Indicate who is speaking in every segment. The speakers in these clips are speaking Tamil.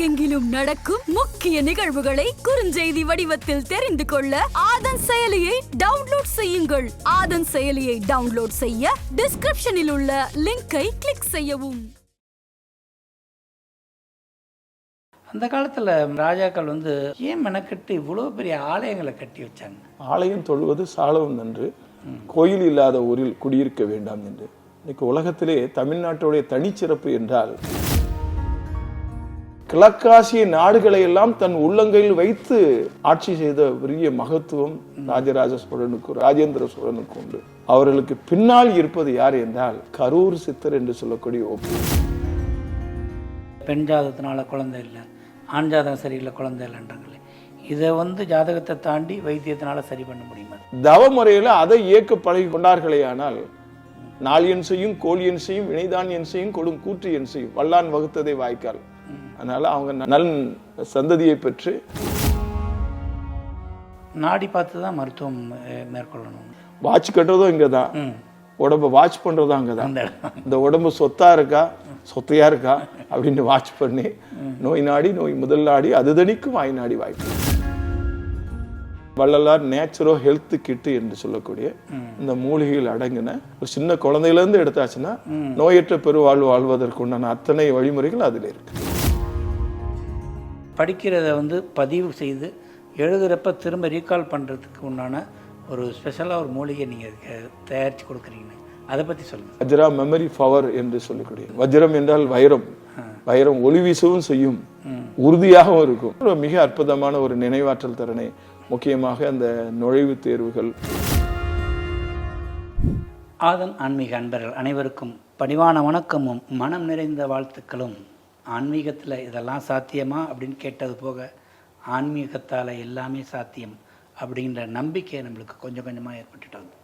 Speaker 1: உலகெங்கிலும் நடக்கும் முக்கிய நிகழ்வுகளை குறுஞ்செய்தி வடிவத்தில் தெரிந்து கொள்ள ஆதன் செயலியை டவுன்லோட் செய்யுங்கள் ஆதன் செயலியை டவுன்லோட் செய்ய டிஸ்கிரிப்ஷனில் உள்ள லிங்கை கிளிக் செய்யவும்
Speaker 2: அந்த காலத்தில் ராஜாக்கள் வந்து ஏன் மெனக்கட்டு இவ்வளோ பெரிய ஆலயங்களை கட்டி வச்சாங்க
Speaker 3: ஆலயம் தொழுவது சாலவும் நன்று கோயில் இல்லாத ஊரில் குடியிருக்க வேண்டாம் என்று இன்னைக்கு உலகத்திலே தமிழ்நாட்டுடைய தனிச்சிறப்பு என்றால் கிழக்காசிய நாடுகளை எல்லாம் தன் உள்ளங்கையில் வைத்து ஆட்சி செய்த பெரிய மகத்துவம் ராஜராஜ சோழனுக்கும் ராஜேந்திர சோழனுக்கு உண்டு அவர்களுக்கு பின்னால் இருப்பது யார் என்றால் கரூர் சித்தர் என்று சொல்லக்கூடிய ஒப்பு
Speaker 2: பெண் ஜாதகத்தினால குழந்தை இல்லை ஆண் ஜாதகம் சரியில்லை குழந்தை இல்லைன்றாங்களே இதை வந்து ஜாதகத்தை தாண்டி வைத்தியத்தினால சரி பண்ண முடியுமா
Speaker 3: தவ முறையில் அதை இயக்க பழகி கொண்டார்களே ஆனால் நாளியன் செய்யும் கோழியன் செய்யும் இணைதான் என் செய்யும் கொடும் கூற்று என் செய்யும் வல்லான் வகுத்ததை வாய்க்கால் அதனால் அவங்க நல் சந்ததியை பெற்று
Speaker 2: நாடி பார்த்து தான் மருத்துவம் மேற்கொள்ளணும்
Speaker 3: வாட்ச் கட்டுறதும் இங்கே தான் உடம்பை வாட்ச் பண்ணுறதும் அங்கே தான் இந்த உடம்பு சொத்தாக இருக்கா சொத்தையாக இருக்கா அப்படின்னு வாட்ச் பண்ணி நோய் நாடி நோய் முதல் நாடி அது தனிக்கும் வாய் நாடி வாய்ப்பு வள்ளலார் நேச்சுரோ ஹெல்த் கிட்டு என்று சொல்லக்கூடிய இந்த மூலிகையில் அடங்கின ஒரு சின்ன குழந்தையிலேருந்து எடுத்தாச்சுன்னா நோயற்ற பெருவாழ்வு வாழ்வதற்குண்டான அத்தனை வழிமுறைகள் அதில் இருக்குது
Speaker 2: படிக்கிறத வந்து பதிவு செய்து எழுதுகிறப்ப திரும்ப ரீகால் பண்ணுறதுக்கு உண்டான ஒரு ஸ்பெஷலாக ஒரு மூலிகை நீங்கள் தயாரித்து கொடுக்குறீங்கன்னு அதை பற்றி சொல்லுங்கள்
Speaker 3: வஜ்ரா மெமரி பவர் என்று சொல்லக்கூடிய வஜ்ரம் என்றால் வைரம் வைரம் ஒளி வீசவும் செய்யும் உறுதியாகவும் இருக்கும் மிக அற்புதமான ஒரு நினைவாற்றல் திறனை முக்கியமாக அந்த நுழைவுத் தேர்வுகள்
Speaker 2: ஆதன் ஆன்மீக அன்பர்கள் அனைவருக்கும் பணிவான வணக்கமும் மனம் நிறைந்த வாழ்த்துக்களும் ஆன்மீகத்தில் இதெல்லாம் சாத்தியமா அப்படின்னு கேட்டது போக ஆன்மீகத்தால் எல்லாமே சாத்தியம் அப்படிங்கிற நம்பிக்கை நம்மளுக்கு கொஞ்சம் கொஞ்சமாக ஏற்பட்டுட்டு வந்து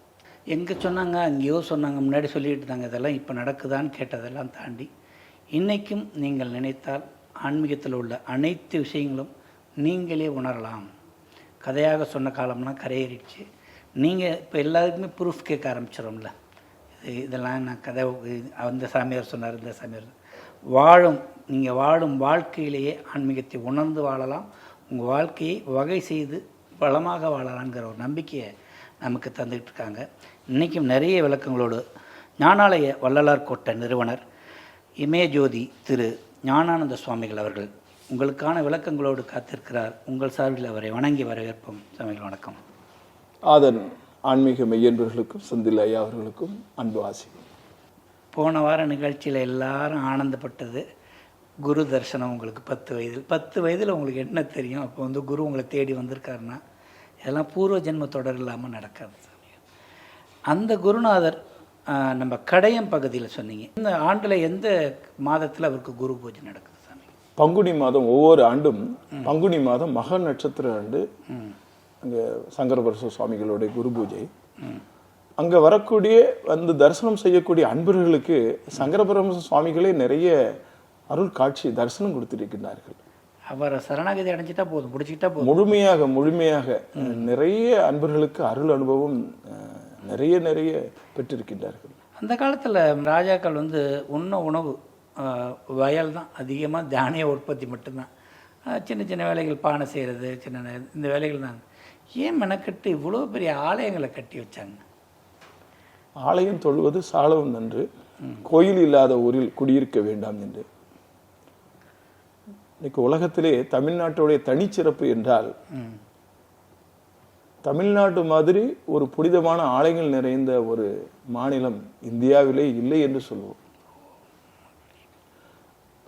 Speaker 2: எங்கே சொன்னாங்க அங்கேயோ சொன்னாங்க முன்னாடி சொல்லிட்டு தாங்க இதெல்லாம் இப்போ நடக்குதான்னு கேட்டதெல்லாம் தாண்டி இன்றைக்கும் நீங்கள் நினைத்தால் ஆன்மீகத்தில் உள்ள அனைத்து விஷயங்களும் நீங்களே உணரலாம் கதையாக சொன்ன காலம்லாம் கரையேறிடுச்சு நீங்கள் இப்போ எல்லாருக்குமே ப்ரூஃப் கேட்க ஆரம்பிச்சிடும்ல இது இதெல்லாம் நான் கதை அந்த சாமியார் சொன்னார் இந்த சாமியார் வாழும் நீங்கள் வாழும் வாழ்க்கையிலேயே ஆன்மீகத்தை உணர்ந்து வாழலாம் உங்கள் வாழ்க்கையை வகை செய்து பலமாக வாழலாங்கிற ஒரு நம்பிக்கையை நமக்கு தந்துக்கிட்டு இருக்காங்க இன்றைக்கும் நிறைய விளக்கங்களோடு ஞானாலய வள்ளலார் கோட்ட நிறுவனர் இமயஜோதி திரு ஞானானந்த சுவாமிகள் அவர்கள் உங்களுக்கான விளக்கங்களோடு காத்திருக்கிறார் உங்கள் சார்பில் அவரை வணங்கி வரவேற்போம் சுவாமிகள் வணக்கம்
Speaker 3: அதன் ஆன்மீக மெய்யன்பர்களுக்கும் செந்தில் ஐயா அவர்களுக்கும் அன்பு ஆசிரியர்
Speaker 2: போன வார நிகழ்ச்சியில் எல்லாரும் ஆனந்தப்பட்டது குரு தரிசனம் உங்களுக்கு பத்து வயதில் பத்து வயதில் உங்களுக்கு என்ன தெரியும் அப்போ வந்து குரு உங்களை தேடி வந்திருக்காருன்னா இதெல்லாம் பூர்வ ஜென்ம தொடர் இல்லாமல் நடக்காது அந்த குருநாதர் நம்ம கடையம் பகுதியில் சொன்னீங்க இந்த ஆண்டில் எந்த மாதத்தில் அவருக்கு குரு பூஜை நடக்குது
Speaker 3: சாமி பங்குனி மாதம் ஒவ்வொரு ஆண்டும் பங்குனி மாதம் மக நட்சத்திர ஆண்டு அங்கே சங்கரபரச சுவாமிகளுடைய குரு பூஜை அங்கே வரக்கூடிய வந்து தரிசனம் செய்யக்கூடிய அன்பர்களுக்கு சங்கரபரம சுவாமிகளே நிறைய அருள் காட்சி தரிசனம் கொடுத்திருக்கிறார்கள்
Speaker 2: அவரை சரணாகதி அடைஞ்சிட்டா போதும் முடிச்சுக்கிட்டா போதும்
Speaker 3: முழுமையாக முழுமையாக நிறைய அன்பர்களுக்கு அருள் அனுபவம் நிறைய நிறைய பெற்றிருக்கின்றார்கள்
Speaker 2: அந்த காலத்தில் ராஜாக்கள் வந்து உண்ண உணவு வயல் தான் அதிகமாக தானிய உற்பத்தி மட்டும்தான் சின்ன சின்ன வேலைகள் பானை செய்கிறது சின்ன இந்த வேலைகள் தான் ஏன் மெனக்கட்டு இவ்வளோ பெரிய ஆலயங்களை கட்டி வச்சாங்க
Speaker 3: ஆலயம் தொழுவது சாலவும் நன்று கோயில் இல்லாத ஊரில் குடியிருக்க வேண்டாம் என்று இன்னைக்கு உலகத்திலே தமிழ்நாட்டுடைய தனிச்சிறப்பு என்றால் தமிழ்நாட்டு மாதிரி ஒரு புனிதமான ஆலயங்கள் நிறைந்த ஒரு மாநிலம் இந்தியாவிலே இல்லை என்று சொல்லுவோம்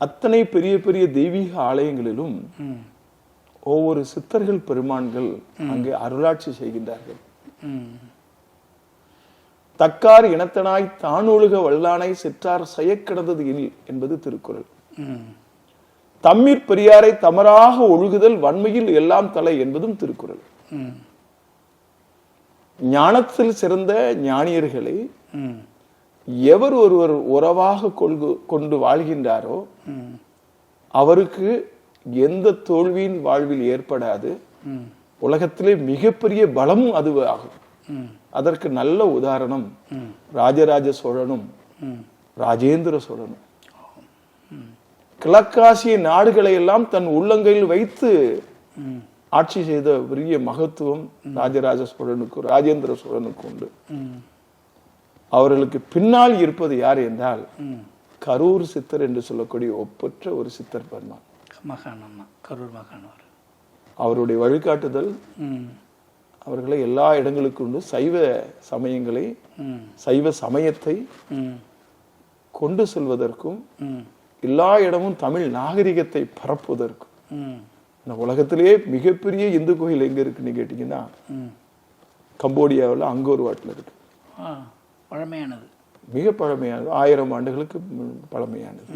Speaker 3: அத்தனை பெரிய பெரிய தெய்வீக ஆலயங்களிலும் ஒவ்வொரு சித்தர்கள் பெருமான்கள் அங்கே அருளாட்சி செய்கின்றார்கள் தக்கார் இனத்தனாய் தானூழுக வல்லானை சிற்றார் செயக்கிடந்தது இல் என்பது திருக்குறள் தம்மீர் பெரியாரை தமராக ஒழுகுதல் வன்மையில் எல்லாம் தலை என்பதும் திருக்குறள் ஞானத்தில் சிறந்த ஞானியர்களை எவர் ஒருவர் உறவாக கொள்கு கொண்டு வாழ்கின்றாரோ அவருக்கு எந்த தோல்வியின் வாழ்வில் ஏற்படாது உலகத்திலே மிகப்பெரிய பலமும் அதுவாகும் அதற்கு நல்ல உதாரணம் ராஜராஜ சோழனும் ராஜேந்திர சோழனும் கிழக்காசிய நாடுகளை எல்லாம் தன் உள்ளங்கையில் வைத்து ஆட்சி செய்த பெரிய மகத்துவம் ராஜராஜ சோழனுக்கும் ராஜேந்திர சோழனுக்கு உண்டு அவர்களுக்கு பின்னால் இருப்பது யார் என்றால் கரூர் சித்தர் என்று சொல்லக்கூடிய ஒப்பற்ற ஒரு சித்தர் பெருமாள்
Speaker 2: மகான் கரூர் மகான்
Speaker 3: அவருடைய வழிகாட்டுதல் அவர்களை எல்லா இடங்களுக்கு கொண்டு சைவ சமயங்களை சைவ சமயத்தை கொண்டு செல்வதற்கும் எல்லா இடமும் தமிழ் நாகரிகத்தை பரப்புவதற்கும் இந்த உலகத்திலேயே மிகப்பெரிய இந்து கோயில் எங்க இருக்குன்னு கேட்டீங்கன்னா கம்போடியாவில் அங்கோர் வாட்டில் இருக்கு பழமையானது மிக பழமையானது ஆயிரம் ஆண்டுகளுக்கு பழமையானது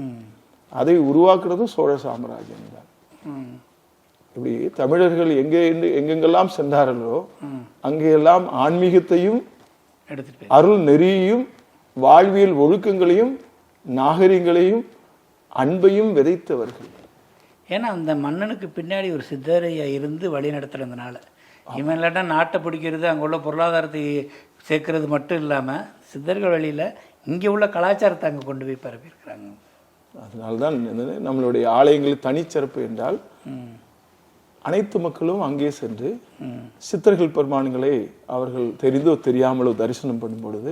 Speaker 3: அதை உருவாக்குறதும் சோழ சாம்ராஜ்யம் தான் இப்படி தமிழர்கள் எங்கே எங்கெங்கெல்லாம் சென்றார்களோ அங்கெல்லாம் ஆன்மீகத்தையும் அருள் நெறியையும் வாழ்வியல் ஒழுக்கங்களையும் நாகரிகங்களையும் அன்பையும் விதைத்தவர்கள்
Speaker 2: ஏன்னா அந்த மன்னனுக்கு பின்னாடி ஒரு சித்தரையா இருந்து வழி நடத்துறதுனால இவன் இல்லாட்டா நாட்டை பிடிக்கிறது அங்கே உள்ள பொருளாதாரத்தை சேர்க்கறது மட்டும் இல்லாமல் சித்தர்கள் வழியில் இங்கே உள்ள கலாச்சாரத்தை அங்கே கொண்டு போய் பரப்பியிருக்கிறாங்க
Speaker 3: அதனால்தான் நம்மளுடைய ஆலயங்களில் தனிச்சிறப்பு என்றால் அனைத்து மக்களும் அங்கே சென்று சித்தர்கள் பெருமான்களை அவர்கள் தெரிந்தோ தெரியாமலோ தரிசனம் பண்ணும் பொழுது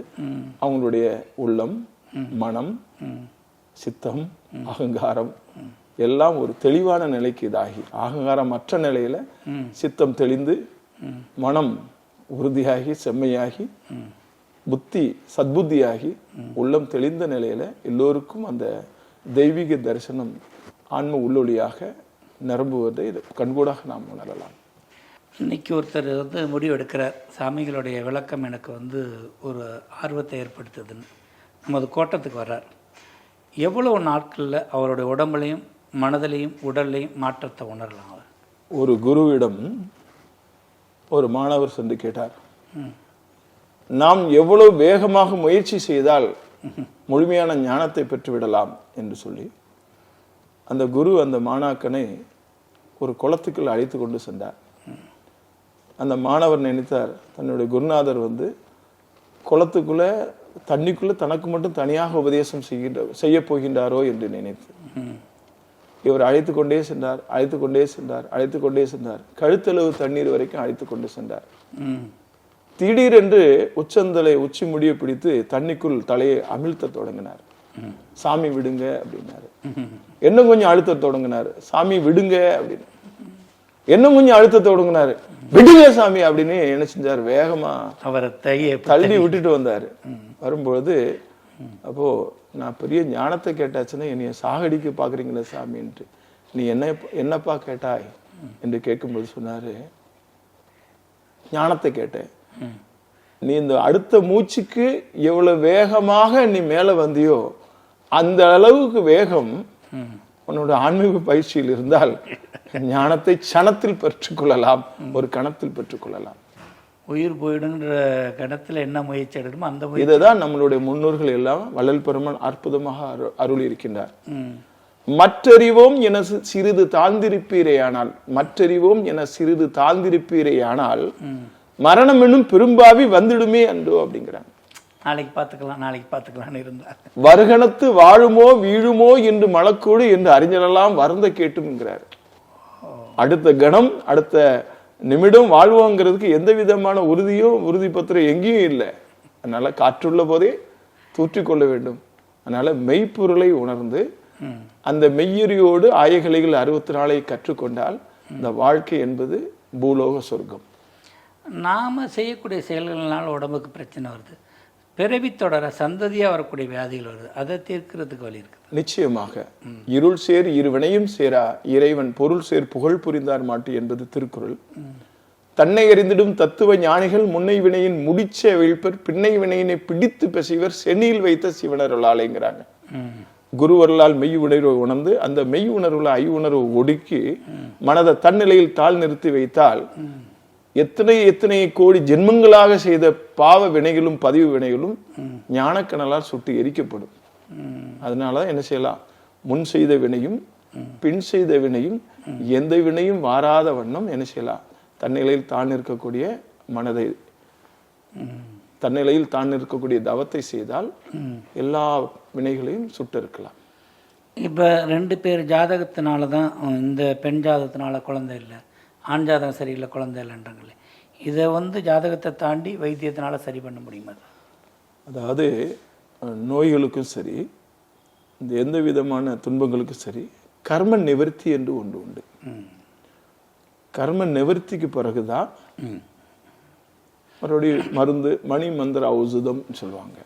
Speaker 3: அவங்களுடைய உள்ளம் மனம் சித்தம் அகங்காரம் எல்லாம் ஒரு தெளிவான நிலைக்கு இதாகி அகங்காரம் மற்ற நிலையில சித்தம் தெளிந்து மனம் உறுதியாகி செம்மையாகி புத்தி சத்புத்தியாகி உள்ளம் தெளிந்த நிலையில எல்லோருக்கும் அந்த தெய்வீக தரிசனம் ஆன்ம உள்ளொளியாக நிரம்புவது இது கண்கூடாக நாம் உணரலாம்
Speaker 2: இன்னைக்கு ஒருத்தர் வந்து முடிவு எடுக்கிறார் சாமிகளுடைய விளக்கம் எனக்கு வந்து ஒரு ஆர்வத்தை ஏற்படுத்துதுன்னு நமது கோட்டத்துக்கு வர்றார் எவ்வளோ நாட்களில் அவருடைய உடம்புலையும் மனதிலையும் உடல்லையும் மாற்றத்தை உணரலாம் அவர்
Speaker 3: ஒரு குருவிடம் ஒரு மாணவர் சென்று கேட்டார் நாம் எவ்வளவு வேகமாக முயற்சி செய்தால் முழுமையான ஞானத்தை பெற்றுவிடலாம் என்று சொல்லி அந்த குரு அந்த மாணாக்கனை ஒரு குளத்துக்குள் அழைத்து கொண்டு சென்றார் அந்த மாணவர் நினைத்தார் தன்னுடைய குருநாதர் வந்து குளத்துக்குள்ளே தண்ணிக்குள்ளே தனக்கு மட்டும் தனியாக உபதேசம் செய்கின்ற செய்ய போகின்றாரோ என்று நினைத்து இவர் அழைத்து கொண்டே சென்றார் அழைத்து கொண்டே சென்றார் அழைத்து கொண்டே சென்றார் கழுத்தளவு தண்ணீர் வரைக்கும் அழைத்து கொண்டு சென்றார் திடீரென்று உச்சந்தலை உச்சி முடிய பிடித்து தண்ணிக்குள் தலையை அமிழ்த்த தொடங்கினார் சாமி விடுங்க அப்படின்னாரு என்ன கொஞ்சம் அழுத்த தொடங்கினாரு சாமி விடுங்க அப்படின்னு என்ன கொஞ்சம் அழுத்த தொடங்கினாரு விடுங்க சாமி அப்படின்னு என்ன செஞ்சாரு வேகமா அவரை தள்ளி விட்டுட்டு வந்தாரு வரும்பொழுது அப்போ நான் பெரிய ஞானத்தை கேட்டாச்சுன்னா என்னைய சாகடிக்க பாக்குறீங்களே சாமின்ட்டு நீ என்ன என்னப்பா கேட்டாய் என்று கேட்கும்போது சொன்னாரு ஞானத்தை கேட்டேன் நீ இந்த அடுத்த மூச்சுக்கு எவ்வளவு வேகமாக நீ மேல வந்தியோ அந்த அளவுக்கு வேகம் உன்னோட ஆன்மீக பயிற்சியில் இருந்தால் ஞானத்தை சனத்தில் பெற்றுக்கொள்ளலாம் ஒரு கணத்தில் பெற்றுக்கொள்ளலாம்
Speaker 2: உயிர் போயிடுங்கிற கணத்தில் என்ன முயற்சி எடுக்கணுமோ அந்த
Speaker 3: இதை தான் நம்மளுடைய முன்னோர்கள் எல்லாம் வள்ளல் பெருமன் அற்புதமாக அருள் இருக்கின்றார் மற்றறிவோம் என சிறிது தாழ்ந்திருப்பீரேயானால் மற்றறிவோம் என சிறிது தாழ்ந்திருப்பீரேயானால் மரணம் என்னும் பெரும்பாவி வந்துடுமே அன்றோ அப்படிங்கிறாங்க
Speaker 2: நாளைக்கு பார்த்துக்கலாம் நாளைக்கு பார்த்துக்கலாம்னு இருந்தார்
Speaker 3: வருகணத்து வாழுமோ வீழுமோ என்று மலக்கூடு என்று அறிஞரெல்லாம் வருந்த கேட்டுங்கிறார் அடுத்த கணம் அடுத்த நிமிடம் வாழ்வோங்கிறதுக்கு எந்த விதமான உறுதியோ உறுதி பத்திரம் எங்கேயும் இல்லை அதனால காற்றுள்ள போதே தூற்றி கொள்ள வேண்டும் அதனால மெய்ப்பொருளை உணர்ந்து அந்த மெய்யுரியோடு ஆயகலைகள் அறுபத்தி நாளை கற்றுக்கொண்டால் இந்த வாழ்க்கை என்பது பூலோக சொர்க்கம்
Speaker 2: நாம் செய்யக்கூடிய செயல்களினால் உடம்புக்கு பிரச்சனை வருது தொடர சந்ததியாக வரக்கூடிய வியாதிகள் வருது அதை தீர்க்கிறதுக்கு வழி இருக்கு
Speaker 3: நிச்சயமாக இருள் சேர் இருவினையும் சேரா இறைவன் பொருள் சேர் புகழ் புரிந்தார் மாட்டு என்பது திருக்குறள் தன்னை அறிந்திடும் தத்துவ ஞானிகள் முன்னை வினையின் முடிச்ச விழிப்பர் பின்னை வினையினை பிடித்து பெசைவர் செனியில் வைத்த சிவனருளாலேங்கிறாங்க குரு அருளால் மெய் உணர்வை உணர்ந்து அந்த மெய் உணர்வுல ஐ உணர்வு ஒடுக்கி மனதை தன்னிலையில் தாழ் நிறுத்தி வைத்தால் எத்தனை எத்தனை கோடி ஜென்மங்களாக செய்த பாவ வினைகளும் பதிவு வினைகளும் ஞானக்கணலால் சுட்டு எரிக்கப்படும் அதனால என்ன செய்யலாம் முன் செய்த வினையும் பின் செய்த வினையும் எந்த வினையும் வாராத வண்ணம் என்ன செய்யலாம் தன்னிலையில் தான் இருக்கக்கூடிய மனதை தன்னிலையில் தான் இருக்கக்கூடிய தவத்தை செய்தால் எல்லா வினைகளையும் சுட்டு இருக்கலாம்
Speaker 2: இப்போ ரெண்டு பேர் ஜாதகத்தினால தான் இந்த பெண் ஜாதகத்தினால குழந்தை இல்லை ஆண் ஜாதகம் சரியில்லை குழந்தை இல்லைன்றாங்களே இதை வந்து ஜாதகத்தை தாண்டி வைத்தியத்தினால் சரி பண்ண முடியுமா
Speaker 3: அதாவது நோய்களுக்கும் சரி இந்த எந்த விதமான துன்பங்களுக்கும் சரி கர்ம நிவர்த்தி என்று ஒன்று உண்டு கர்ம நிவர்த்திக்கு பிறகுதான் மறுபடியும் மருந்து மணி மந்திர ஔஷதம் சொல்லுவாங்க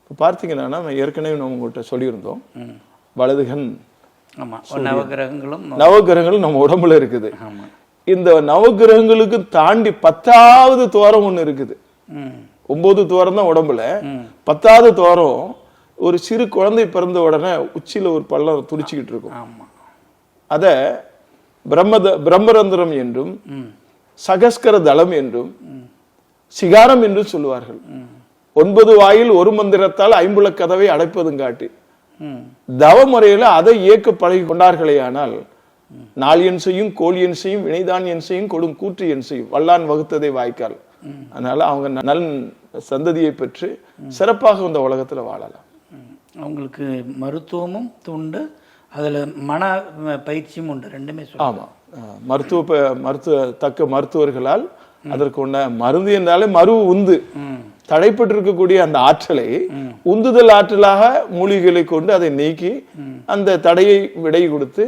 Speaker 3: இப்போ பார்த்தீங்கன்னா நம்ம ஏற்கனவே நம்ம உங்கள்கிட்ட சொல்லியிருந்தோம் வலதுகன்
Speaker 2: நவகிரகங்களும் நம்ம உடம்புல இருக்குது
Speaker 3: இந்த நவகிரகங்களுக்கு தாண்டி பத்தாவது துவரம் ஒண்ணு இருக்குது ஒன்பது துவரம் தான் உடம்புல பத்தாவது துவரம் ஒரு சிறு குழந்தை பிறந்த உடனே உச்சியில ஒரு பள்ளம் துடிச்சுக்கிட்டு இருக்கும் அத பிரம்மத பிரம்மரந்திரம் என்றும் சகஸ்கர தளம் என்றும் சிகாரம் என்றும் சொல்லுவார்கள் ஒன்பது வாயில் ஒரு மந்திரத்தால் ஐம்புல கதவை அடைப்பதும் காட்டி தவ முறையில் அதை இயக்க பழகி கொண்டார்களே ஆனால் நாள் என் செய்யும் கோழி என் செய்யும் வினைதான் என் செய்யும் கொடும் கூற்று என் செய்யும் வல்லான் வகுத்ததை வாய்க்கால் அதனால அவங்க நல் சந்ததியை பெற்று சிறப்பாக இந்த உலகத்துல வாழலாம்
Speaker 2: அவங்களுக்கு மருத்துவமும் உண்டு அதில் மன பயிற்சியும் உண்டு ரெண்டுமே
Speaker 3: ஆமாம் மருத்துவ மருத்துவ தக்க மருத்துவர்களால் அதற்கு உண்டான மருந்து என்றாலே மறு உந்து தடைப்பட்டிருக்கக்கூடிய அந்த ஆற்றலை உந்துதல் ஆற்றலாக மூலிகளை கொண்டு அதை நீக்கி அந்த தடையை விடை கொடுத்து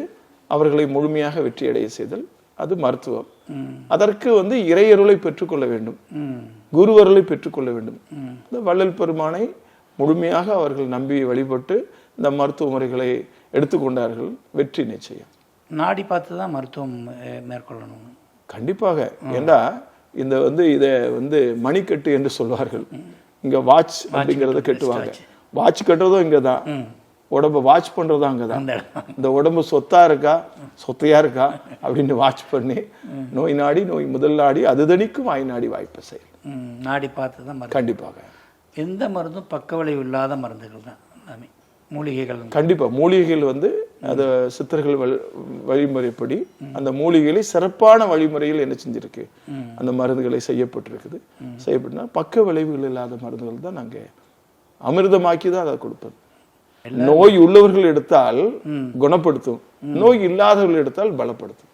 Speaker 3: அவர்களை முழுமையாக வெற்றியடைய செய்தல் அது மருத்துவம் அதற்கு வந்து இறையருளை பெற்றுக்கொள்ள வேண்டும் குருவருளை பெற்றுக்கொள்ள வேண்டும் இந்த வள்ளல் பெருமானை முழுமையாக அவர்கள் நம்பி வழிபட்டு இந்த மருத்துவ முறைகளை எடுத்துக்கொண்டார்கள் வெற்றி நிச்சயம்
Speaker 2: நாடி பார்த்து தான் மருத்துவம் மேற்கொள்ளணும்
Speaker 3: கண்டிப்பாக ஏண்டா இந்த வந்து இதை வந்து மணிக்கட்டு என்று சொல்வார்கள் இங்கே வாட்ச் அப்படிங்கிறத கட்டுவாங்க வாட்ச் கட்டுறதும் இங்கே தான் உடம்பை வாட்ச் பண்ணுறதும் அங்கே தான் இந்த உடம்பு சொத்தாக இருக்கா சொத்தையாக இருக்கா அப்படின்னு வாட்ச் பண்ணி நோய் நாடி நோய் முதல் நாடி அது தனிக்கும் வாய் நாடி வாய்ப்பு செய்யும்
Speaker 2: நாடி பார்த்து தான் கண்டிப்பாக எந்த மருந்தும் பக்க விளைவு இல்லாத மருந்துகள் தான் எல்லாமே மூலிகைகள்
Speaker 3: கண்டிப்பாக மூலிகைகள் வந்து அந்த சித்தர்கள் வழிமுறைப்படி அந்த மூலிகைகளை சிறப்பான வழிமுறையில் என்ன செஞ்சிருக்கு அந்த மருந்துகளை செய்யப்பட்டிருக்குது செய்யப்பட்டுனா பக்க விளைவுகள் இல்லாத மருந்துகள் தான் நாங்கள் அமிர்தமாக்கி தான் அதை கொடுப்பது நோய் உள்ளவர்கள் எடுத்தால் குணப்படுத்தும் நோய் இல்லாதவர்கள் எடுத்தால் பலப்படுத்தும்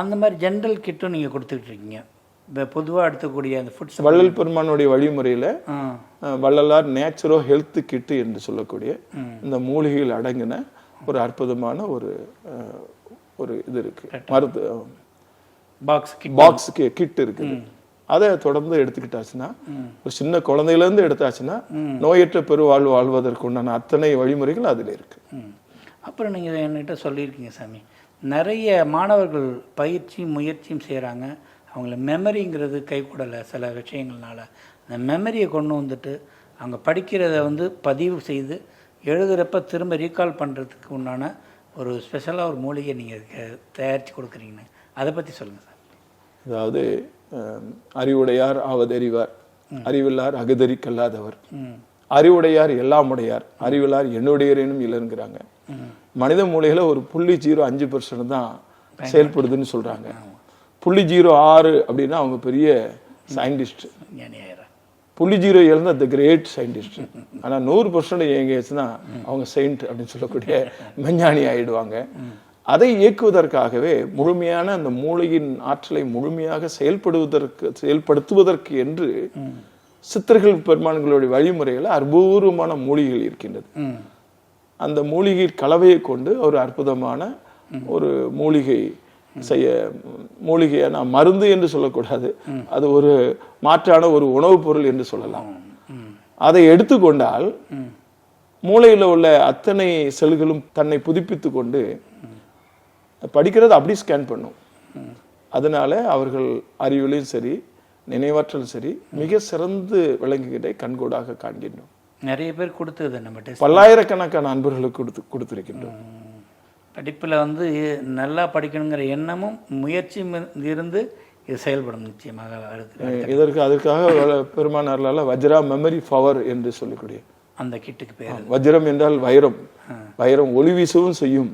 Speaker 2: அந்த மாதிரி ஜென்ரல் கிட்டும் நீங்கள் கொடுத்துக்கிட்டு இருக்கீங்க இந்த பொதுவாக எடுத்துக்கூடிய அந்த ஃபுட்
Speaker 3: வள்ளல் பெருமானுடைய வழிமுறையில் வள்ளலார் நேச்சுரோ ஹெல்த் கிட்டு என்று சொல்லக்கூடிய இந்த மூலிகைகள் அடங்கின ஒரு அற்புதமான ஒரு ஒரு இது இருக்கு மருத்து பாக்ஸ் பாக்ஸ் கிட் இருக்கு அதை தொடர்ந்து எடுத்துக்கிட்டாச்சுன்னா ஒரு சின்ன குழந்தையில இருந்து எடுத்தாச்சுன்னா நோயற்ற பெருவாழ்வு வாழ்வதற்கு உண்டான அத்தனை வழிமுறைகள் அதில் இருக்கு
Speaker 2: அப்புறம் நீங்கள் என்கிட்ட சொல்லியிருக்கீங்க சாமி நிறைய மாணவர்கள் பயிற்சியும் முயற்சியும் செய்கிறாங்க அவங்கள மெமரிங்கிறது கைக்கூடலை சில விஷயங்கள்னால அந்த மெமரியை கொண்டு வந்துட்டு அவங்க படிக்கிறத வந்து பதிவு செய்து எழுதுகிறப்ப திரும்ப ரீகால் பண்ணுறதுக்கு உண்டான ஒரு ஸ்பெஷலாக ஒரு மூலிகை நீங்கள் தயாரித்து கொடுக்குறீங்கன்னு அதை பற்றி சொல்லுங்கள் சார்
Speaker 3: அதாவது அறிவுடையார் ஆவதறிவார் அறிவில்லார் அகதரிக்கல்லாதவர் அறிவுடையார் எல்லாம் உடையார் அறிவில்லார் என்னுடையரேனும் இல்லைங்கிறாங்க மனித மூலையில் ஒரு புள்ளி ஜீரோ அஞ்சு பர்சன்ட் தான் செயல்படுதுன்னு சொல்கிறாங்க புள்ளி ஜீரோ ஆறு அப்படின்னா அவங்க பெரிய சயின்டிஸ்ட் புள்ளி ஜீரோ எழுந்த த கிரேட் சயின்டிஸ்ட் ஆனால் நூறு பர்சன்ட் எங்கேச்சுன்னா அவங்க செயின்ட் அப்படின்னு சொல்லக்கூடிய விஞ்ஞானி ஆயிடுவாங்க அதை இயக்குவதற்காகவே முழுமையான அந்த மூளையின் ஆற்றலை முழுமையாக செயல்படுவதற்கு செயல்படுத்துவதற்கு என்று சித்தர்கள் பெருமான்களுடைய வழிமுறையில் அற்பூர்வமான மூலிகைகள் இருக்கின்றது அந்த மூலிகை கலவையை கொண்டு ஒரு அற்புதமான ஒரு மூலிகை செய்ய மூலிகையான மருந்து என்று சொல்லக்கூடாது அது ஒரு மாற்றான ஒரு உணவுப் பொருள் என்று சொல்லலாம் அதை எடுத்துக்கொண்டால் மூளையில் உள்ள அத்தனை செல்களும் தன்னை புதுப்பித்து கொண்டு படிக்கிறது அப்படி ஸ்கேன் பண்ணும் அதனால அவர்கள் அறிவிலையும் சரி நினைவாற்றலும் சரி மிக சிறந்து விளங்குகிறதை கண்கூடாக காண்கின்றோம்
Speaker 2: நிறைய பேர் கொடுத்தது நம்ம
Speaker 3: பல்லாயிரக்கணக்கான அன்பர்களுக்கு கொடுத்து கொடுத்திருக்கின்றோம்
Speaker 2: படிப்பில் வந்து நல்லா படிக்கணுங்கிற எண்ணமும் முயற்சியும் இருந்து இது செயல்படும்
Speaker 3: நிச்சயமாக இதற்கு அதுக்காக பெருமானார்களால் வஜ்ரா மெமரி பவர் என்று சொல்லக்கூடிய
Speaker 2: அந்த கிட்டுக்கு பேர்
Speaker 3: வஜ்ரம் என்றால் வைரம் வைரம் ஒளி வீசவும் செய்யும்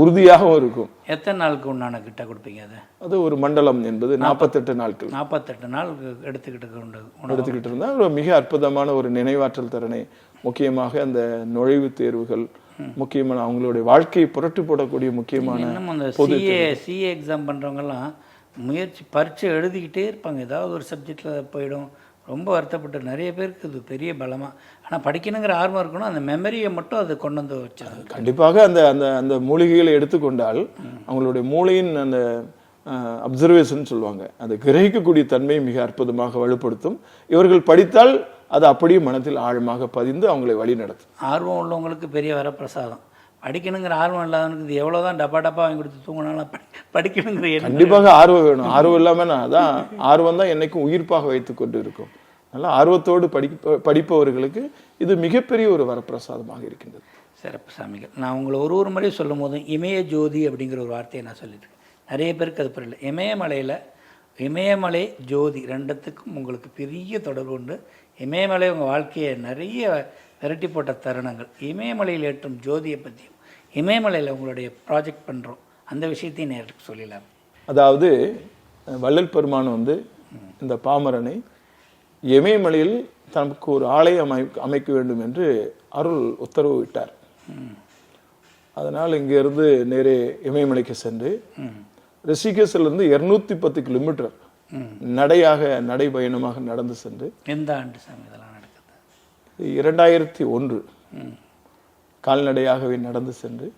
Speaker 3: உறுதியாகவும் இருக்கும்
Speaker 2: எத்தனை நாளுக்கு உண்டான கிட்ட கொடுப்பீங்க அதை
Speaker 3: அது ஒரு மண்டலம் என்பது நாற்பத்தெட்டு நாட்கள்
Speaker 2: நாற்பத்தெட்டு நாள் எடுத்துக்கிட்டு
Speaker 3: எடுத்துக்கிட்டு இருந்தால் மிக அற்புதமான ஒரு நினைவாற்றல் திறனை முக்கியமாக அந்த நுழைவுத் தேர்வுகள் முக்கியமான அவங்களுடைய வாழ்க்கையை புரட்டி போடக்கூடிய முக்கியமான
Speaker 2: சிஏ சிஏ எக்ஸாம் பண்ணுறவங்கலாம் முயற்சி பரீட்சை எழுதிக்கிட்டே இருப்பாங்க ஏதாவது ஒரு சப்ஜெக்டில் போயிடும் ரொம்ப வருத்தப்பட்டு நிறைய பேருக்கு இது பெரிய பலமாக ஆனால் படிக்கணுங்கிற ஆர்வம் இருக்கணும் அந்த மெமரியை மட்டும் அதை கொண்டு வந்து வச்சாங்க
Speaker 3: கண்டிப்பாக அந்த அந்த அந்த மூலிகைகளை எடுத்துக்கொண்டால் அவங்களுடைய மூளையின் அந்த அப்சர்வேஷன் சொல்லுவாங்க அந்த கிரகிக்கக்கூடிய தன்மை மிக அற்புதமாக வலுப்படுத்தும் இவர்கள் படித்தால் அது அப்படியே மனத்தில் ஆழமாக பதிந்து அவங்களை வழி நடத்தும்
Speaker 2: ஆர்வம் உள்ளவங்களுக்கு பெரிய வரப்பிரசாதம் படிக்கணுங்கிற ஆர்வம் இல்லாதவனுக்கு இது எவ்வளோ தான் டப்பா டப்பா வாங்கி கொடுத்து தூங்கினாலும் படிக்கணுங்கிற
Speaker 3: கண்டிப்பாக ஆர்வம் வேணும் ஆர்வம் இல்லாமல் நான் அதான் ஆர்வம் தான் என்றைக்கும் உயிர்ப்பாக வைத்து கொண்டு இருக்கும் நல்லா ஆர்வத்தோடு படிப்ப படிப்பவர்களுக்கு இது மிகப்பெரிய ஒரு வரப்பிரசாதமாக இருக்கின்றது
Speaker 2: சிறப்பு சாமிகள் நான் உங்களை ஒரு ஒரு முறையும் சொல்லும் போதும் இமய ஜோதி அப்படிங்கிற ஒரு வார்த்தையை நான் சொல்லியிருக்கேன் நிறைய பேருக்கு அது புரியல இமயமலையில் இமயமலை ஜோதி ரெண்டத்துக்கும் உங்களுக்கு பெரிய தொடர்பு உண்டு இமயமலை உங்கள் வாழ்க்கையை நிறைய விரட்டி போட்ட தருணங்கள் இமயமலையில் ஏற்றும் ஜோதியை பற்றியும் இமயமலையில் உங்களுடைய ப்ராஜெக்ட் பண்ணுறோம் அந்த விஷயத்தையும் நேரத்துக்கு சொல்லிடலாம்
Speaker 3: அதாவது வள்ளல் பெருமான் வந்து இந்த பாமரனை இமயமலையில் தனக்கு ஒரு ஆலயம் அமை அமைக்க வேண்டும் என்று அருள் உத்தரவு விட்டார் அதனால் இங்கேருந்து நேரே இமயமலைக்கு சென்று ரிஷிகேசிலிருந்து இரநூத்தி பத்து கிலோமீட்டர் நடையாக நடைபயணமாக நடந்து சென்று
Speaker 2: எந்த ஆண்டு சாமி இதெல்லாம்
Speaker 3: நடக்குது இரண்டாயிரத்தி ஒன்று கால்நடையாகவே நடந்து சென்று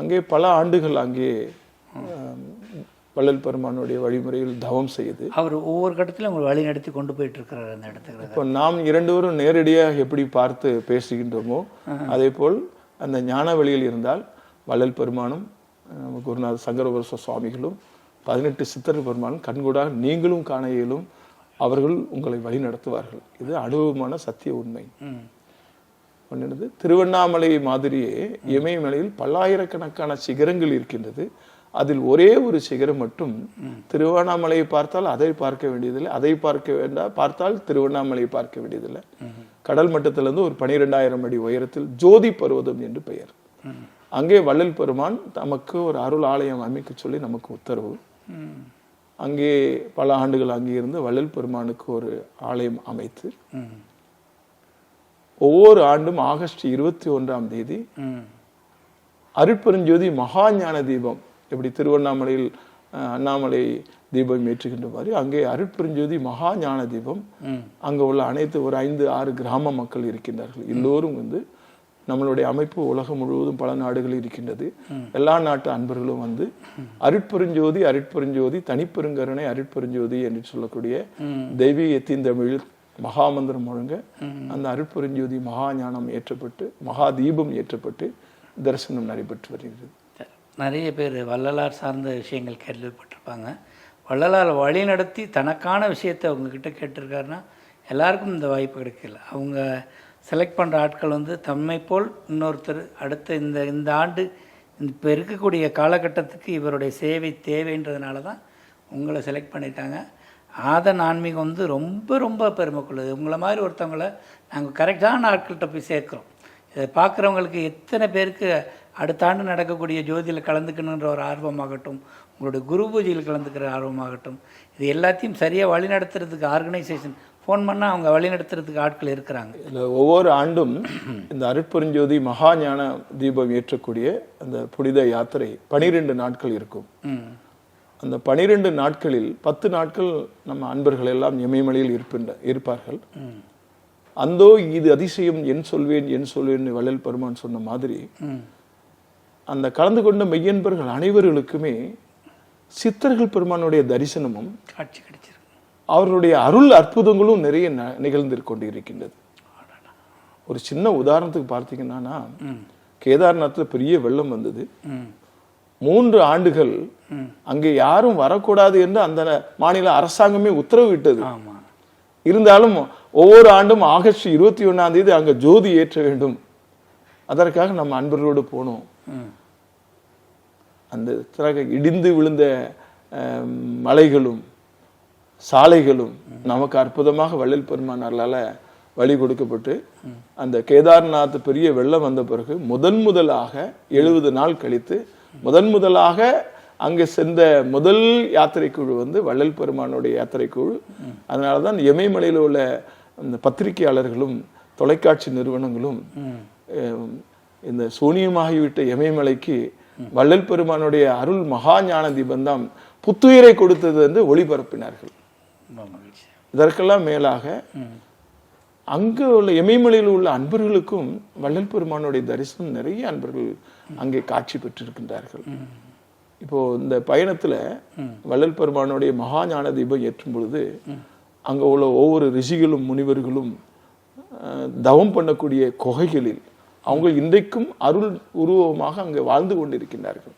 Speaker 3: அங்கே பல ஆண்டுகள் அங்கே வள்ளல் பெருமானுடைய வழிமுறையில் தவம் செய்து
Speaker 2: அவர் ஒவ்வொரு கட்டத்திலும் உங்களை வழி நடத்தி கொண்டு போயிட்டு இருக்கிறார் அந்த
Speaker 3: இடத்துக்கு இப்போ நாம் இரண்டுவரும் நேரடியாக எப்படி பார்த்து பேசுகின்றோமோ அதே போல் அந்த ஞான வழியில் இருந்தால் வள்ளல் பெருமானும் குருநாத சங்கரவர சுவாமிகளும் பதினெட்டு சித்தர் பெருமான் கண்கூடாக நீங்களும் காண இயலும் அவர்கள் உங்களை வழி நடத்துவார்கள் இது அனுபவமான சத்திய உண்மை என்னது திருவண்ணாமலை மாதிரியே இமயமலையில் பல்லாயிரக்கணக்கான சிகரங்கள் இருக்கின்றது அதில் ஒரே ஒரு சிகரம் மட்டும் திருவண்ணாமலையை பார்த்தால் அதை பார்க்க வேண்டியதில்லை அதை பார்க்க வேண்டாம் பார்த்தால் திருவண்ணாமலையை பார்க்க வேண்டியதில்லை கடல் மட்டத்திலிருந்து ஒரு பனிரெண்டாயிரம் அடி உயரத்தில் ஜோதி பருவதம் என்று பெயர் அங்கே வள்ளல் பெருமான் நமக்கு ஒரு அருள் ஆலயம் அமைக்க சொல்லி நமக்கு உத்தரவு அங்கே பல ஆண்டுகள் அங்கே இருந்து வள்ளல் பெருமானுக்கு ஒரு ஆலயம் அமைத்து ஒவ்வொரு ஆண்டும் ஆகஸ்ட் இருபத்தி ஒன்றாம் தேதி அருட்பெருஞ்சோதி மகா ஞான தீபம் எப்படி திருவண்ணாமலையில் அண்ணாமலை தீபம் ஏற்றுகின்ற மாதிரி அங்கே அருட்பெருஞ்சோதி மகா ஞான தீபம் அங்கே உள்ள அனைத்து ஒரு ஐந்து ஆறு கிராம மக்கள் இருக்கின்றார்கள் எல்லோரும் வந்து நம்மளுடைய அமைப்பு உலகம் முழுவதும் பல நாடுகளில் இருக்கின்றது எல்லா நாட்டு அன்பர்களும் வந்து அருட்பெருஞ்சோதி அருட்பெருஞ்சோதி தனிப்பெருங்கருணை அருட்பெருஞ்சோதி என்று சொல்லக்கூடிய தெய்வீகத்தின் தமிழ் மகாமந்திரம் ஒழுங்க அந்த அருட்பெருஞ்சோதி மகா ஞானம் ஏற்றப்பட்டு மகா தீபம் ஏற்றப்பட்டு தரிசனம் நடைபெற்று வருகிறது
Speaker 2: நிறைய பேர் வள்ளலார் சார்ந்த விஷயங்கள் கேள்விப்பட்டிருப்பாங்க வள்ளலார் வழி நடத்தி தனக்கான விஷயத்தை அவங்கக்கிட்ட கேட்டிருக்காருன்னா எல்லாருக்கும் இந்த வாய்ப்பு கிடைக்கல அவங்க செலக்ட் பண்ணுற ஆட்கள் வந்து தம்மை போல் இன்னொருத்தர் அடுத்த இந்த இந்த ஆண்டு இப்போ இருக்கக்கூடிய காலகட்டத்துக்கு இவருடைய சேவை தேவைன்றதுனால தான் உங்களை செலக்ட் பண்ணிட்டாங்க ஆதன் ஆன்மீகம் வந்து ரொம்ப ரொம்ப பெருமை கொள்ளுது உங்களை மாதிரி ஒருத்தவங்கள நாங்கள் கரெக்டான ஆட்கள்கிட்ட போய் சேர்க்குறோம் இதை பார்க்குறவங்களுக்கு எத்தனை பேருக்கு அடுத்த ஆண்டு நடக்கக்கூடிய ஜோதியில் கலந்துக்கணுன்ற ஒரு ஆர்வமாகட்டும் உங்களுடைய குரு பூஜையில் கலந்துக்கிற ஆர்வமாகட்டும் இது எல்லாத்தையும் சரியாக வழி நடத்துறதுக்கு ஆர்கனைசேஷன் ஃபோன் பண்ணால் அவங்க வழிநடத்துறதுக்கு ஆட்கள் இருக்கிறாங்க
Speaker 3: இல்லை ஒவ்வொரு ஆண்டும் இந்த அருட்பெருஞ்சோதி மகா ஞான தீபம் ஏற்றக்கூடிய அந்த புனித யாத்திரை பனிரெண்டு நாட்கள் இருக்கும் அந்த பனிரெண்டு நாட்களில் பத்து நாட்கள் நம்ம அன்பர்கள் எல்லாம் இமயமலையில் இருப்பின்ற இருப்பார்கள் அந்தோ இது அதிசயம் என் சொல்வேன் என் சொல்வேன் வள்ளல் பெருமான் சொன்ன மாதிரி அந்த கலந்து கொண்ட மெய்யன்பர்கள் அனைவர்களுக்குமே சித்தர்கள் பெருமானுடைய தரிசனமும் காட்சி கிடைச்சிருக்கு அவர்களுடைய அருள் அற்புதங்களும் நிறைய நிகழ்ந்து கொண்டிருக்கின்றது ஒரு சின்ன உதாரணத்துக்கு பார்த்தீங்கன்னா கேதார்நாத்தில் பெரிய வெள்ளம் வந்தது மூன்று ஆண்டுகள் அங்கே யாரும் வரக்கூடாது என்று அந்த மாநில அரசாங்கமே உத்தரவிட்டது இருந்தாலும் ஒவ்வொரு ஆண்டும் ஆகஸ்ட் இருபத்தி ஒன்னாம் தேதி அங்கே ஜோதி ஏற்ற வேண்டும் அதற்காக நம்ம அன்பர்களோடு போனோம் அந்த இடிந்து விழுந்த மலைகளும் சாலைகளும் நமக்கு அற்புதமாக வள்ளல் பெருமானார்களால் வழி கொடுக்கப்பட்டு அந்த கேதார்நாத் பெரிய வெள்ளம் வந்த பிறகு முதன் முதலாக எழுபது நாள் கழித்து முதன் முதலாக அங்கு சென்ற முதல் யாத்திரை குழு வந்து வள்ளல் பெருமானுடைய யாத்திரை குழு அதனால தான் எமயமலையில் உள்ள இந்த பத்திரிகையாளர்களும் தொலைக்காட்சி நிறுவனங்களும் இந்த சூனியமாகிவிட்ட எமயமலைக்கு வள்ளல் பெருமானுடைய அருள் மகா ஞான புத்துயிரை கொடுத்தது வந்து ஒளிபரப்பினார்கள் இதற்கெல்லாம் மேலாக அங்கு உள்ள எமைமொழியில் உள்ள அன்பர்களுக்கும் வள்ளல் பெருமானுடைய தரிசனம் நிறைய அன்பர்கள் அங்கே காட்சி பெற்றிருக்கின்றார்கள் இப்போ இந்த பயணத்துல வள்ளல் பெருமானுடைய மகா ஞான தீபம் ஏற்றும் பொழுது அங்க உள்ள ஒவ்வொரு ரிஷிகளும் முனிவர்களும் தவம் பண்ணக்கூடிய குகைகளில் அவங்க இன்றைக்கும் அருள் உருவமாக அங்கே வாழ்ந்து கொண்டிருக்கின்றார்கள்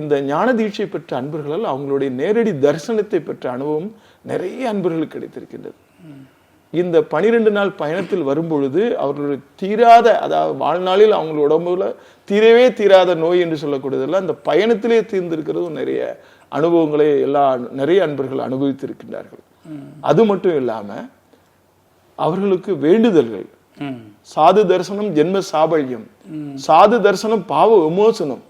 Speaker 3: இந்த ஞான தீட்சை பெற்ற அன்பர்களால் அவங்களுடைய நேரடி தரிசனத்தை பெற்ற அனுபவம் நிறைய அன்பர்களுக்கு கிடைத்திருக்கின்றது இந்த பனிரெண்டு நாள் பயணத்தில் வரும்பொழுது அவர்களுடைய தீராத அதாவது வாழ்நாளில் அவங்களோட உடம்புல தீரவே தீராத நோய் என்று சொல்லக்கூடியதெல்லாம் அந்த பயணத்திலே தீர்ந்திருக்கிறதும் நிறைய அனுபவங்களை எல்லா நிறைய அன்பர்கள் அனுபவித்திருக்கின்றார்கள் அது மட்டும் இல்லாம அவர்களுக்கு வேண்டுதல்கள் சாது தரிசனம் ஜென்ம சாபல்யம் சாது தரிசனம் பாவ விமோசனம்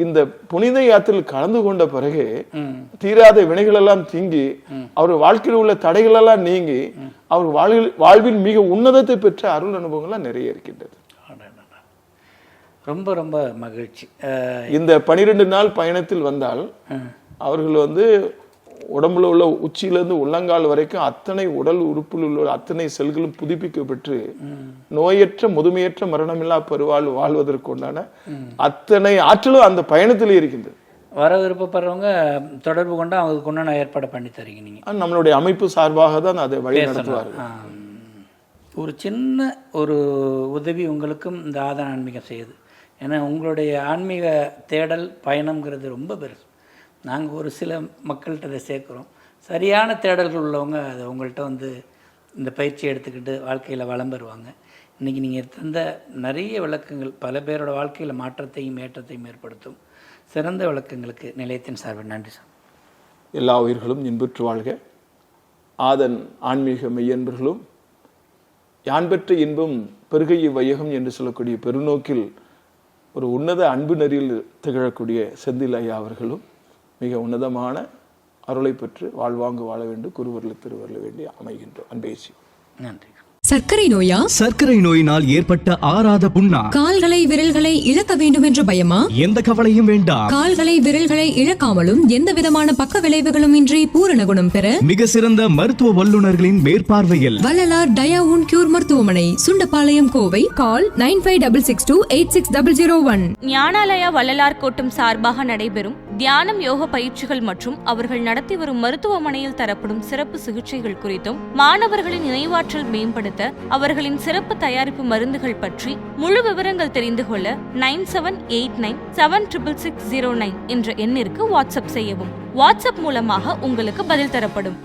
Speaker 3: இந்த புனித யாத்திரையில் கலந்து கொண்ட பிறகு தீராத வினைகள் எல்லாம் தீங்கி அவர் வாழ்க்கையில் உள்ள தடைகள் எல்லாம் நீங்கி அவர் வாழ்வில் வாழ்வின் மிக உன்னதத்தை பெற்ற அருள் அனுபவங்கள் நிறைய இருக்கின்றது
Speaker 2: ரொம்ப ரொம்ப மகிழ்ச்சி
Speaker 3: இந்த பனிரெண்டு நாள் பயணத்தில் வந்தால் அவர்கள் வந்து உடம்புல உள்ள உச்சியிலேருந்து உள்ளங்கால் வரைக்கும் அத்தனை உடல் உறுப்பில் உள்ள அத்தனை செல்களும் புதுப்பிக்க பெற்று நோயற்ற முதுமையற்ற மரணமில்லா பெருவாழ் வாழ்வதற்கு உண்டான அத்தனை ஆற்றலும் அந்த பயணத்திலே இருக்கின்றது
Speaker 2: வர விருப்பப்படுறவங்க தொடர்பு கொண்டு அவங்களுக்கு உண்டான ஏற்பாடு பண்ணி தரீங்க
Speaker 3: நீங்கள் நம்மளுடைய அமைப்பு சார்பாக தான் அதை வழி நடத்துவார்
Speaker 2: ஒரு சின்ன ஒரு உதவி உங்களுக்கும் இந்த ஆதார ஆன்மீகம் செய்யுது ஏன்னா உங்களுடைய ஆன்மீக தேடல் பயணம்ங்கிறது ரொம்ப பெருசு நாங்கள் ஒரு சில மக்கள்கிட்ட அதை சேர்க்குறோம் சரியான தேடல்கள் உள்ளவங்க அதை உங்கள்கிட்ட வந்து இந்த பயிற்சி எடுத்துக்கிட்டு வாழ்க்கையில் வளம் பெறுவாங்க இன்றைக்கி நீங்கள் தந்த நிறைய விளக்கங்கள் பல பேரோட வாழ்க்கையில் மாற்றத்தையும் ஏற்றத்தையும் ஏற்படுத்தும் சிறந்த விளக்கங்களுக்கு நிலையத்தின் சார்பில் நன்றி சார்
Speaker 3: எல்லா உயிர்களும் இன்புற்று வாழ்க ஆதன் ஆன்மீக மெய்யன்பர்களும் யான் பெற்ற இன்பம் பெருகைய வையகம் என்று சொல்லக்கூடிய பெருநோக்கில் ஒரு உன்னத அன்பு நெறியில் திகழக்கூடிய செந்தில் ஐயா அவர்களும் மிக உன்னதமான அருளை பெற்று வாழ்வாங்கு வாழ வேண்டும் குருவருள் திருவருள வேண்டி அமைகின்றோம் அன்பேசி நன்றி சர்க்கரை நோயா சர்க்கரை நோயினால் ஏற்பட்ட ஆறாத புண்ணா கால்களை விரல்களை இழக்க வேண்டும் என்ற பயமா எந்த கவலையும் வேண்டாம் கால்களை விரல்களை இழக்காமலும் எந்த விதமான பக்க விளைவுகளும் இன்றி பூரண குணம் பெற மிக சிறந்த மருத்துவ வல்லுநர்களின் மேற்பார்வையில் வள்ளலார் டயாவுன் கியூர் மருத்துவமனை Sundapalayam Kovai call nine five double six two eight six double zero one Gnanalaya Vallalar கூட்டம் சார்பாக நடைபெறும் தியானம் யோக பயிற்சிகள் மற்றும் அவர்கள் நடத்தி வரும் மருத்துவமனையில் தரப்படும் சிறப்பு சிகிச்சைகள் குறித்தும் மாணவர்களின் நினைவாற்றல் மேம்படுத்த அவர்களின் சிறப்பு தயாரிப்பு மருந்துகள் பற்றி முழு விவரங்கள் தெரிந்து கொள்ள nine seven eight nine seven triple six zero nine என்ற எண்ணிற்கு வாட்ஸ்அப் செய்யவும் வாட்ஸ்அப் மூலமாக உங்களுக்கு பதில் தரப்படும்